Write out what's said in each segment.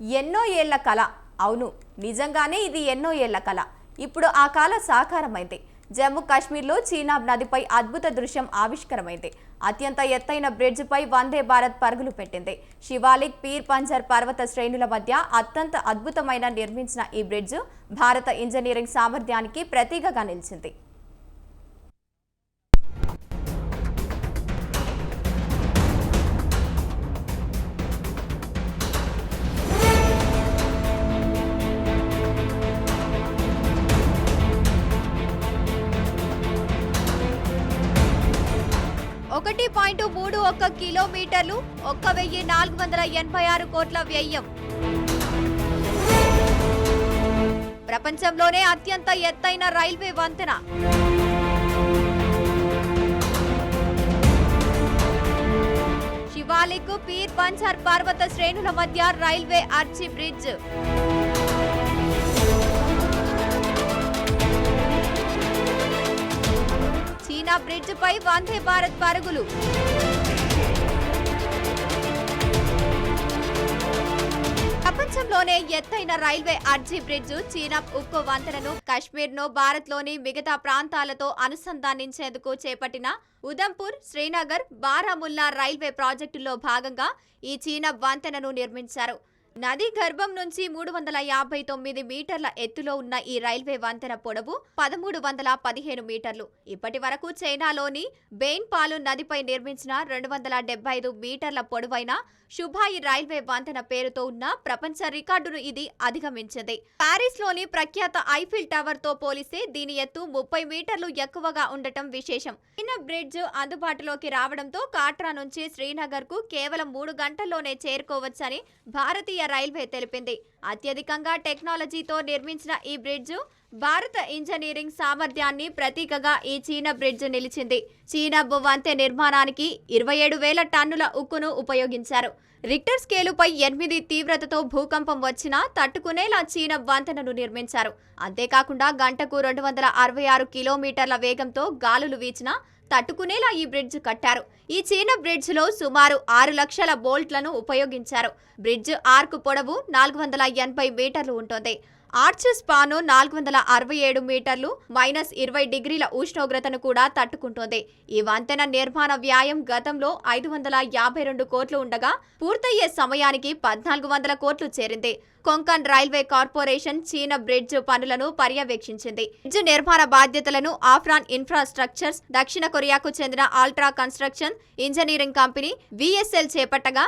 ఎన్నో ఏళ్ళ కళ అవును నిజంగానే ఇది ఎన్నో ఏళ్ళ కళ ఇప్పుడు ఆ కళ సాకారమైంది. జమ్మూ కాశ్మీర్లో చీనాబ్ నదిపై అద్భుత దృశ్యం ఆవిష్కరమైంది. అత్యంత ఎత్తైన బ్రిడ్జ్పై వందే భారత్ పరుగులు పెట్టింది. శివాలిక్ పీర్ పంజర్ పర్వత శ్రేణుల మధ్య అత్యంత అద్భుతమైన నిర్మించిన ఈ బ్రిడ్జ్ భారత ఇంజనీరింగ్ సామర్థ్యానికి ప్రతీకగా నిలిచింది. ఒకటి పాయింట్ మూడు ఒక్క కిలోమీటర్లు ఒక్క వెయ్యి నాలుగు వందల ఎనభై ఆరు కోట్ల వ్యయం. ప్రపంచంలోనే అత్యంత ఎత్తైన రైల్వే వంతెన. శివాలిక్ పీర్ పంచర్ పర్వత శ్రేణుల మధ్య రైల్వే ఆర్చి బ్రిడ్జ్. చీనా వందే భారత్ పరుగులు. ప్రపంచంలోనే ఎత్తైన రైల్వే అర్జీ బ్రిడ్జ్ చీనా ఉక్కు వంతెనను కాశ్మీర్ను భారత్లోని భారత్లోని మిగతా ప్రాంతాలతో అనుసంధానించేందుకు చేపట్టిన ఉదంపూర్ శ్రీనగర్ బారాముల్లా రైల్వే ప్రాజెక్టులో భాగంగా ఈ చీనా వంతెనను నిర్మించారు. నది గర్భం నుంచి మూడు వందల యాభై తొమ్మిది మీటర్ల ఎత్తులో ఉన్న ఈ రైల్వే వంతెన పొడవు పదమూడు వందల పదిహేను మీటర్లు. ఇప్పటి వరకు చైనాలోని బెయిన్ పాలు నదిపై నిర్మించిన రెండు వందల డెబ్బై ఐదు మీటర్ల పొడవైన శుభాయి రైల్వే వంతెన పేరుతో ఉన్న ప్రపంచ రికార్డును ఇది అధిగమించింది. పారిస్లోని ప్రఖ్యాత ఐఫిల్ టవర్తో పోలిస్తే దీని ఎత్తు ముప్పై మీటర్లు ఎక్కువగా ఉండటం విశేషం. చిన్న బ్రిడ్జ్ అందుబాటులోకి రావడంతో కాట్రా నుంచి శ్రీనగర్కు కేవలం మూడు గంటల్లోనే చేరుకోవచ్చని భారతీయ రైల్వే తెలిపింది. అత్యధికంగా టెక్నాలజీతో నిర్మించిన ఈ బ్రిడ్జ్ భారత ఇంజనీరింగ్ సామర్థ్యాన్ని ప్రతీకగా ఈ చీనా బ్రిడ్జ్ నిలిచింది. చీనా వంతె నిర్మాణానికి ఇరవై ఏడు వేల టన్నుల ఉక్కును ఉపయోగించారు. రిక్టర్ స్కేలుపై ఎనిమిది తీవ్రతతో భూకంపం వచ్చినా తట్టుకునేలా చీనా వంతెనను నిర్మించారు. అంతేకాకుండా గంటకు రెండు వందల అరవై ఆరు కిలోమీటర్ల వేగంతో గాలులు వీచినా తట్టుకునేలా ఈ బ్రిడ్జ్ కట్టారు. ఈ చిన్న బ్రిడ్జ్లో సుమారు ఆరు లక్షల బోల్ట్లను ఉపయోగించారు. బ్రిడ్జ్ ఆర్క్ పొడవు నాలుగు వందల ఎనభై మీటర్లు ఉంటుంది. ఆర్చ్ స్పాను నాలుగు వందల అరవై ఏడు మీటర్లు మైనస్ ఇరవై డిగ్రీల ఉష్ణోగ్రతను కూడా తట్టుకుంటోంది. ఈ వంతెన నిర్మాణ వ్యాయం గతంలో ఐదు వందల యాభై రెండు కోట్లు ఉండగా పూర్తయ్యే సమయానికి పద్నాలుగు వందల కోట్లు చేరింది. కొంకన్ రైల్వే కార్పొరేషన్ చీన బ్రిడ్జ్ పనులను పర్యవేక్షించింది. బ్రిడ్జ్ నిర్మాణ బాధ్యతలను ఆఫ్రాన్ ఇన్ఫ్రాస్ట్రక్చర్స్ దక్షిణ కొరియాకు చెందిన ultra construction engineering company VSL చేపట్టగా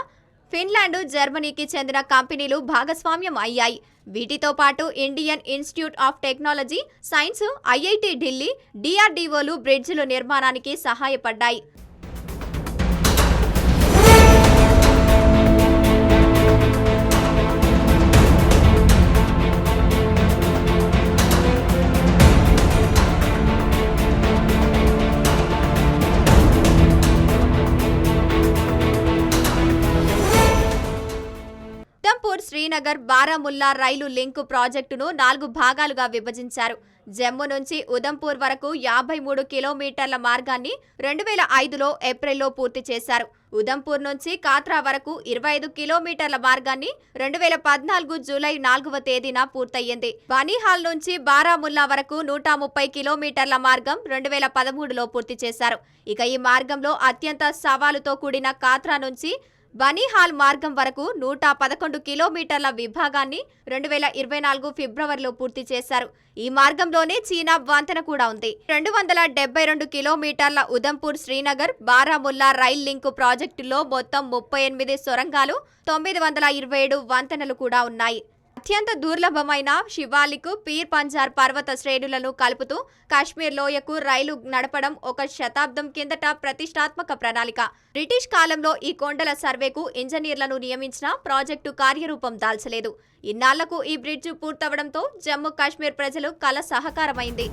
Finland జర్మనీకి చెందిన కంపెనీలు భాగస్వామ్యం అయ్యాయి. వీటితో పాటు Indian institute of technology science IIT Delhi డిఆర్డీఓలు బ్రిడ్జిల నిర్మాణానికి సహాయపడ్డాయి. ఉధంపూర్ శ్రీనగర్ బారాముల్లా రైలు లింకు ప్రాజెక్టును నాలుగు భాగాలుగా విభజించారు. జమ్ము నుంచి ఉధంపూర్ వరకు యాభై మూడు కిలోమీటర్ల మార్గాన్ని రెండు వేల ఐదులో ఏప్రిల్లో పూర్తి చేశారు. ఉధంపూర్ నుంచి కాత్రా వరకు ఇరవై ఐదు కిలోమీటర్ల మార్గాన్ని రెండు వేల పద్నాలుగు జూలై నాలుగవ తేదీన పూర్తయ్యింది. బనీహాల్ నుంచి బారాముల్లా వరకు నూట ముప్పై కిలోమీటర్ల మార్గం రెండు వేల పదమూడులో పూర్తి చేశారు. ఇక ఈ మార్గంలో అత్యంత సవాలుతో కూడిన కాత్రా నుంచి బనీహాల్ మార్గం వరకు నూట పదకొండు కిలోమీటర్ల విభాగాన్ని రెండు వేల ఇరవై నాలుగు ఫిబ్రవరిలో పూర్తి చేశారు. ఈ మార్గంలోనే చీనా వంతెన కూడా ఉంది. రెండు వందల డెబ్బై రెండు కిలోమీటర్ల ఉదంపూర్ శ్రీనగర్ బారాముల్లా రైల్ లింకు ప్రాజెక్టులో మొత్తం ముప్పై ఎనిమిది సొరంగాలు తొమ్మిది వందల ఇరవై ఏడు వంతెనలు కూడా ఉన్నాయి. అత్యంత దుర్లభమైన శివాలిక్ పీర్ పంజార్ పర్వత శ్రేణులను కలుపుతూ కాశ్మీర్ లోయకు రైలు నడపడం ఒక శతాబ్దం కిందట ప్రతిష్టాత్మక ప్రణాళిక. బ్రిటిష్ కాలంలో ఈ కొండల సర్వేకు ఇంజనీర్లను నియమించిన ప్రాజెక్టు కార్యరూపం దాల్చలేదు. ఇన్నాళ్ళకు ఈ బ్రిడ్జ్ పూర్తవడంతో జమ్మూ కాశ్మీర్ ప్రజలు కల సహకారమైంది